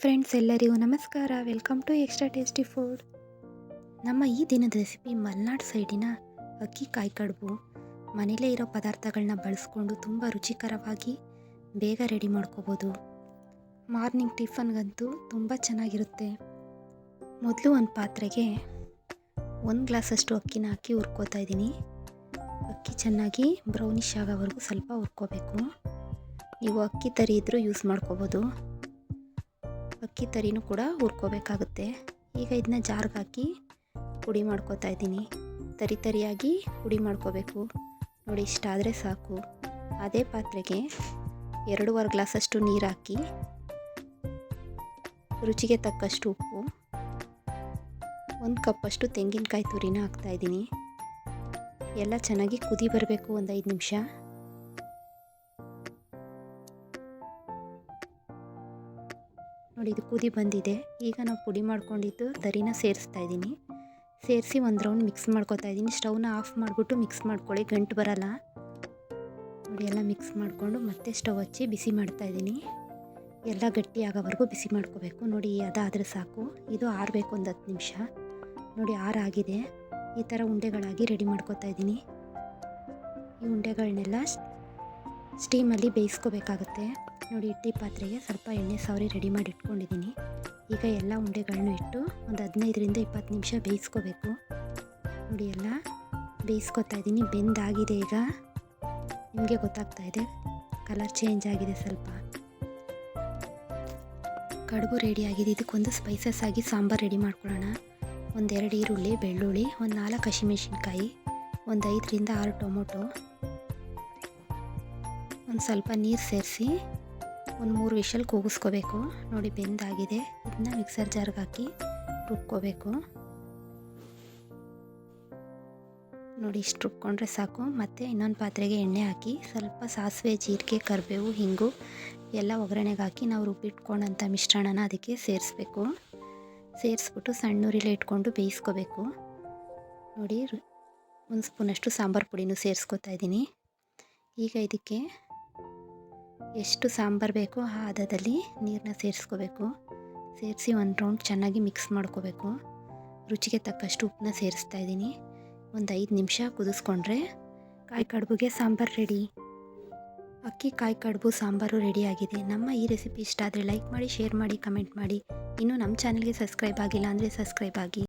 Friends ಎಲ್ಲರಿಗೂ ನಮಸ್ಕಾರ. Welcome to extra tasty food ನಮ್ಮ ಈ ದಿನದ ರೆಸಿಪಿ ಮಲ್ನಾಡ್ ಸೈಡಿನ ಅಕ್ಕಿ ಕಾಯಿ ಕಡುಬು. ಮನೇಲೇ ಇರೋ ಪದಾರ್ಥಗಳನ್ನ ಬಳಸ್ಕೊಂಡು ತುಂಬ ರುಚಿಕರವಾಗಿ ಬೇಗ ರೆಡಿ ಮಾಡ್ಕೋಬೋದು. ಮಾರ್ನಿಂಗ್ ಟಿಫನ್ಗಂತೂ ತುಂಬ ಚೆನ್ನಾಗಿರುತ್ತೆ. ಮೊದಲು ಒಂದು ಪಾತ್ರೆಗೆ ಒಂದು ಗ್ಲಾಸಷ್ಟು ಅಕ್ಕಿನ ಹಾಕಿ ಹುರ್ಕೋತಾ ಇದ್ದೀನಿ. ಅಕ್ಕಿ ಚೆನ್ನಾಗಿ ಬ್ರೌನಿಶ್ ಆಗೋವರೆಗೂ ಸ್ವಲ್ಪ ಹುರ್ಕೋಬೇಕು. ನೀವು ಅಕ್ಕಿ ತರಿ ಇದ್ದರೂ ಯೂಸ್ ಮಾಡ್ಕೋಬೋದು. ಅಕ್ಕಿ ತರಿನೂ ಕೂಡ ಹುರ್ಕೋಬೇಕಾಗುತ್ತೆ. ಈಗ ಇದನ್ನ ಜಾರ್ಗೆ ಹಾಕಿ ಪುಡಿ ಮಾಡ್ಕೋತಾ ಇದ್ದೀನಿ. ತರಿ ತರಿಯಾಗಿ ಪುಡಿ ಮಾಡ್ಕೋಬೇಕು. ನೋಡಿ ಇಷ್ಟಾದರೆ ಸಾಕು. ಅದೇ ಪಾತ್ರೆಗೆ ಎರಡೂವರೆ ಗ್ಲಾಸಷ್ಟು ನೀರು ಹಾಕಿ ರುಚಿಗೆ ತಕ್ಕಷ್ಟು ಉಪ್ಪು, ಒಂದು ಕಪ್ಪಷ್ಟು ತೆಂಗಿನಕಾಯಿ ತುರಿನ ಹಾಕ್ತಾಯಿದ್ದೀನಿ ಎಲ್ಲ ಚೆನ್ನಾಗಿ ಕುದಿ ಬರಬೇಕು ಒಂದು ಐದು ನಿಮಿಷ. ನೋಡಿ ಇದು ಕುದಿ ಬಂದಿದೆ. ಈಗ ನಾವು ಪುಡಿ ಮಾಡ್ಕೊಂಡಿದ್ದು ತರಿನ ಸೇರಿಸ್ತಾ ಇದ್ದೀನಿ. ಸೇರಿಸಿ ಒಂದು ರೌಂಡ್ ಮಿಕ್ಸ್ ಮಾಡ್ಕೊತಾ ಇದ್ದೀನಿ. ಸ್ಟವ್ನ ಆಫ್ ಮಾಡಿಬಿಟ್ಟು ಮಿಕ್ಸ್ ಮಾಡ್ಕೊಳ್ಳಿ. ಗಂಟು ಬರಲ್ಲ. ನೋಡಿ ಎಲ್ಲ ಮಿಕ್ಸ್ ಮಾಡಿಕೊಂಡು ಮತ್ತೆ ಸ್ಟವ್ ಹಚ್ಚಿ ಬಿಸಿ ಮಾಡ್ತಾ ಇದ್ದೀನಿ. ಎಲ್ಲ ಗಟ್ಟಿ ಆಗೋವರೆಗೂ ಬಿಸಿ ಮಾಡ್ಕೋಬೇಕು. ನೋಡಿ ಅದಾದರೆ ಸಾಕು. ಇದು ಆರಬೇಕು ಒಂದು ಹತ್ತು ನಿಮಿಷ. ನೋಡಿ ಆರಾಗಿದೆ ಈ ಥರ ಉಂಡೆಗಳಾಗಿ ರೆಡಿ ಮಾಡ್ಕೋತಾ ಇದ್ದೀನಿ. ಈ ಉಂಡೆಗಳನ್ನೆಲ್ಲ ಸ್ಟೀಮಲ್ಲಿ ಬೇಯಿಸ್ಕೋಬೇಕಾಗುತ್ತೆ. ನೋಡಿ, ಇಡ್ಲಿ ಪಾತ್ರೆಗೆ ಸ್ವಲ್ಪ ಎಣ್ಣೆ ಸವರಿ ರೆಡಿ ಮಾಡಿ ಇಟ್ಕೊಂಡಿದ್ದೀನಿ. ಈಗ ಎಲ್ಲ ಉಂಡೆಗಳನ್ನೂ ಇಟ್ಟು ಒಂದು ಹದಿನೈದರಿಂದ ಇಪ್ಪತ್ತು ನಿಮಿಷ ಬೇಯಿಸ್ಕೋಬೇಕು. ನೋಡಿ, ಎಲ್ಲ ಬೇಯಿಸ್ಕೊತಾ ಇದ್ದೀನಿ. ಬೆಂದಾಗಿದೆ ಈಗ. ನಿಮಗೆ ಗೊತ್ತಾಗ್ತಾ ಇದೆ. ಕಲರ್ ಚೇಂಜ್ ಆಗಿದೆ ಸ್ವಲ್ಪ. ಕಡುಬು ರೆಡಿ ಆಗಿದೆ. ಇದಕ್ಕೊಂದು ಸ್ಪೈಸಸ್ ಆಗಿ ಸಾಂಬಾರು ರೆಡಿ ಮಾಡ್ಕೊಳ್ಳೋಣ. ಒಂದೆರಡು ಈರುಳ್ಳಿ, ಬೆಳ್ಳುಳ್ಳಿ, ಒಂದು ನಾಲ್ಕು ಹಸಿಮೆಣ್ಸಿನ್ಕಾಯಿ, ಒಂದು ಐದರಿಂದ ಆರು ಟೊಮೊಟೊ, ಒಂದು ಸ್ವಲ್ಪ ನೀರು ಸೇರಿಸಿ ಒಂದು ಮೂರು ವಿಷಲ್ ಕೂಗಿಸ್ಕೋಬೇಕು. ನೋಡಿ ಬೆಂದಾಗಿದೆ ಇದನ್ನ ಮಿಕ್ಸರ್ ಜಾರ್ಗೆ ಹಾಕಿ ರುಬ್ಕೋಬೇಕು. ನೋಡಿ, ಇಷ್ಟು ರುಬ್ಕೊಂಡ್ರೆ ಸಾಕು. ಮತ್ತು ಇನ್ನೊಂದು ಪಾತ್ರೆಗೆ ಎಣ್ಣೆ ಹಾಕಿ ಸ್ವಲ್ಪ ಸಾಸಿವೆ, ಜೀರಿಗೆ, ಕರಿಬೇವು, ಹಿಂಗು ಎಲ್ಲ ಒಗ್ಗರಣೆಗೆ ಹಾಕಿ ನಾವು ರುಬ್ಬಿಟ್ಕೊಂಡಂಥ ಮಿಶ್ರಣನ ಅದಕ್ಕೆ ಸೇರಿಸ್ಬೇಕು. ಸೇರಿಸ್ಬಿಟ್ಟು ಸಣ್ಣೂರಿಲೆ ಇಟ್ಕೊಂಡು ಬೇಯಿಸ್ಕೋಬೇಕು. ನೋಡಿ ಒಂದು ಸ್ಪೂನಷ್ಟು ಸಾಂಬಾರು ಪುಡಿನೂ ಸೇರಿಸ್ಕೊತಾ ಇದ್ದೀನಿ. ಈಗ ಇದಕ್ಕೆ ಎಷ್ಟು ಸಾಂಬಾರು ಬೇಕೋ ಆ ಹದದಲ್ಲಿ ನೀರನ್ನ ಸೇರಿಸ್ಕೋಬೇಕು. ಸೇರಿಸಿ ಒಂದು ರೌಂಡ್ ಚೆನ್ನಾಗಿ ಮಿಕ್ಸ್ ಮಾಡ್ಕೋಬೇಕು. ರುಚಿಗೆ ತಕ್ಕಷ್ಟು ಉಪ್ಪನ್ನ ಸೇರಿಸ್ತಾ ಇದ್ದೀನಿ. ಒಂದು ಐದು ನಿಮಿಷ ಕುದಿಸ್ಕೊಂಡ್ರೆ ಕಾಯಿ ಕಡುಬುಗೆ ಸಾಂಬಾರು ರೆಡಿ ಅಕ್ಕಿ, ಕಾಯಿ ಕಡುಬು, ಸಾಂಬಾರು ಆಗಿದೆ. ನಮ್ಮ ಈ ರೆಸಿಪಿ ಇಷ್ಟ ಆದರೆ ಲೈಕ್ ಮಾಡಿ ಶೇರ್ ಮಾಡಿ ಕಮೆಂಟ್ ಮಾಡಿ. ಇನ್ನೂ ನಮ್ಮ ಚಾನಲ್ಗೆ ಸಬ್ಸ್ಕ್ರೈಬ್ ಆಗಿಲ್ಲ ಅಂದರೆ ಸಬ್ಸ್ಕ್ರೈಬ್ ಆಗಿ.